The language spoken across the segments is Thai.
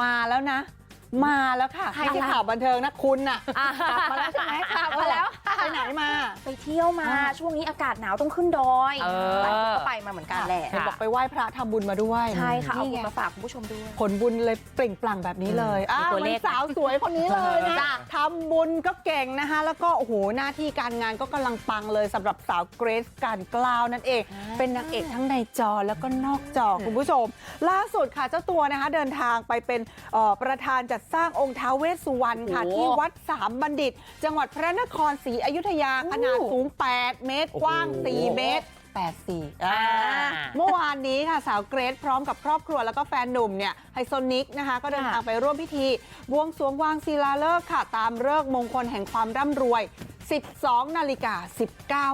มาแล้วนะ มาแล้วค่ะใครไม่ใช่ล่ะข่าวบันเทิงนะคุณน่ะอะกลับมาแล้วใช่ไหมกลับมาแล้วไปไหนมา ไปเที่ยวมาอ่าช่วงนี้อากาศหนาวต้องขึ้นดอยเออหลายคนก็ไปมาเหมือนกันแหละเห็นบอกไปไหว้พระทำบุญมาด้วยใช่ค่ะเอานี่บุญไงมาฝากคุณผู้ชมด้วยผลบุญเลยเปล่งปลั่งแบบนี้เลยอืมอ้าวมีตัวเลมันขสาวสวยคนนี้เลยนะจ้ะทำบุญก็เก่งนะคะแล้วก็โอ้โหหน้าที่การงานก็กำลังปังเลยสำหรับสาวเกรซการกล้าวนั่นเอง เป็นนางเอกทั้งในจอแล้วก็นอกจอคุณผู้ชม ล่าสุดค่ะเจ้าตัวนะคะเดินทางไปเป็นเอ่อประธานจัดสร้างองค์ท้าวเวสสุวรรณค่ะโอ้ที่วัดสามบัณฑิต จังหวัดพระนครศรีอยุธยาขนาดสูง 8 เมตร กว้าง 4 เมตร 84อ่าเมื่อวานนี้ค่ะสาวเกรซพร้อมกับครอบครัวแล้วก็แฟนหนุ่มเนี่ยไฮโซนิกนะคะ ก็เดินทางไปร่วมพิธีบวงสรวงวางศิลาฤกษ์ค่ะ ตามเลิกษ์มงคลแห่งความร่ำรวย 12 นาฬิกา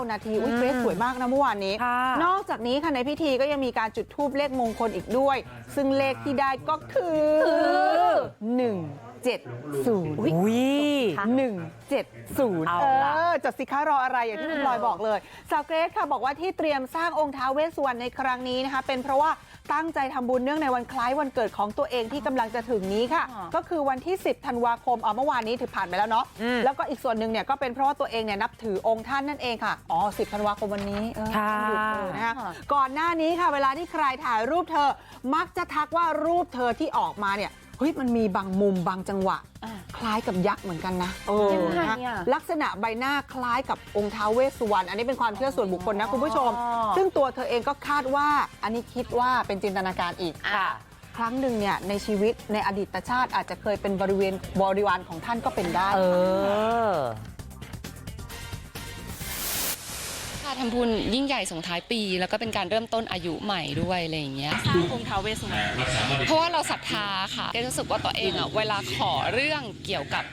19 นาทีอุ้ยเกรซสวยมากนะเมื่อวานนี้ค่ะนอกจากนี้ค่ะในพิธีก็ยังมีการจุดธูปเลขมงคลอีกด้วย ซึ่งเลขที่ได้ก็คือ 170 อุ้ย170เอาเอล่ะอจดสิคะรออะไรอย่างที่คุณพลอยบอกเลยสาวเกรซค่ะบอกว่าที่เตรียมสร้างองค์ท้าวเวสสุวรรณในครั้งนี้นะคะเป็นเพราะว่าตั้งใจทำบุญเนื่องในวันคล้ายวันเกิดของตัวเองที่กำลังจะถึงนี้ค่ะ อ๋อ ก็คือวันที่ 10ธันวาคมเอาเมื่อวานนี้ถือผ่านไปแล้วเนาะอืม แล้วก็อีกส่วนหนึ่งเนี่ยก็เป็นเพราะว่าตัวเองเนี่ยนับถือองค์ท่านนั่นเองค่ะอ๋อ10ธันวาคมวันนี้เออ ค่ะวันหยุดเออนะคะก่อนหน้านี้ค่ะ เวลาที่ใครถ่ายรูปเธอ มักจะทักว่ารูปเธอที่ออกมาเนี่ยเฮ้ย มันมีบางมุมบางจังหวะอ่าคล้ายกับยักษ์เหมือนกันนะเออยังไงนะคะอะลักษณะใบหน้าคล้ายกับองค์ท้าวเวสสุวรรณอันนี้เป็นความเชื่อส่วนบุคคลนะคุณผู้ชมอ๋อซึ่งตัวเธอเองก็คาดว่าอันนี้คิดว่าเป็นจินตนาการอีกค่ะครั้งหนึ่งเนี่ยในชีวิตในอดีตชาติอาจจะเคยเป็นบริเวณบริวารของท่านก็เป็นได้เอ ค่ะทำบุญยิ่งใหญ่ส่งท้ายปี แล้วก็เป็นการเริ่มต้นอายุใหม่ด้วยอะไรอย่างเงี้ย สร้างองค์ท้าวเวสสุวรรณเพราะว่าเราศรัทธาค่ะแกรู้สึกว่าตัวเองอะเวลาขอเรื่องเกี่ยวกับ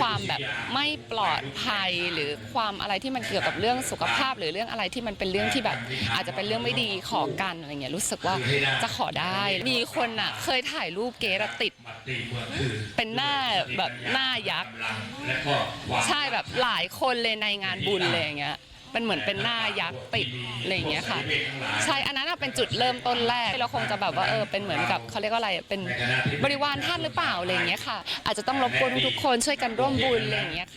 ความแบบไม่ปลอดภัยหรือความอะไรที่มันเกี่ยวกับเรื่องสุขภาพ หรือเรื่องอะไรที่มันเป็นเรื่องที่แบบ อาจจะเป็นเรื่องไม่ดีขอกันอะไรเงี้ยรู้สึกว่าจะขอได้ มีคนอะเคยถ่ายรูปเกระติด เป็นหน้าแบบหน้ายักษ์ใช่แบบหลายคนเลยในงานบุญเลยอย่างเงี้ย เป็นเหมือนเป็นหน้ายักษ์ติดอะไรอย่างเงี้ยค่ะใช่อันนั้นนะเป็นจุดเริ่มต้นแรกเราคงจะแบบว่าเออเป็นเหมือนกับเขาเรียกว่าอะไรเป็นบริวารท่านหรือเปล่าอะไรอย่างเงี้ยค่ะ อาจจะต้องรบกวนทุกๆคนช่วยกันร่วมบุญอะไรอย่างเงี้ย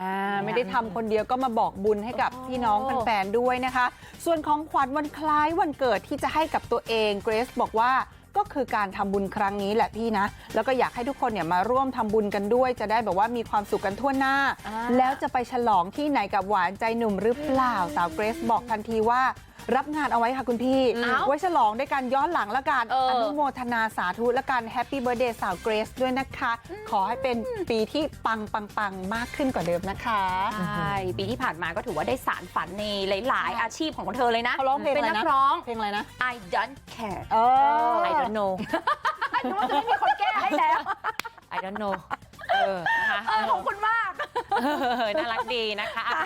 อ่าไม่ได้ทำคนเดียวก็มาบอกบุญให้กับพี่น้องแฟนๆด้วยนะคะ ส่วนของขวัญวันคล้ายวันเกิดที่จะให้กับตัวเองเกรซบอกว่า ก็คือการทำบุญครั้งนี้แหละพี่นะ แล้วก็อยากให้ทุกคนเนี่ยมาร่วมทำบุญกันด้วย จะได้แบบว่ามีความสุขกันทั่วหน้าอ่าแล้วจะไปฉลองที่ไหนกับหวานใจหนุ่มหรือเปล่าสาวเกรซบอกทันทีว่า รับงานเอาไว้ค่ะคุณพี่เอ้าไว้ฉลองด้วยการย้อนหลังละกันเอออนุโมทนาสาธุและกันแฮปปี้เบ t ร์ a เดย์สาวเกรซด้วยนะคะ ขอให้เป็นปีที่ปังปังปังมากขึ้นกว่าเดิมนะคะใช่ปีที่ผ่านมาก็ถือว่าได้สารฝันในหลาย ๆ อาชีพของเธอเลยนะเขาร้องเพลงเป็นอะไรนันะกร้องเพลงอะไรนะ I don't care เออ I don't know นึกว่าจะไม่มีคนแก้ให้แล้ว I don't know เออนะคะเออขอบคุณมากเออน่ารักดีนะคะอะ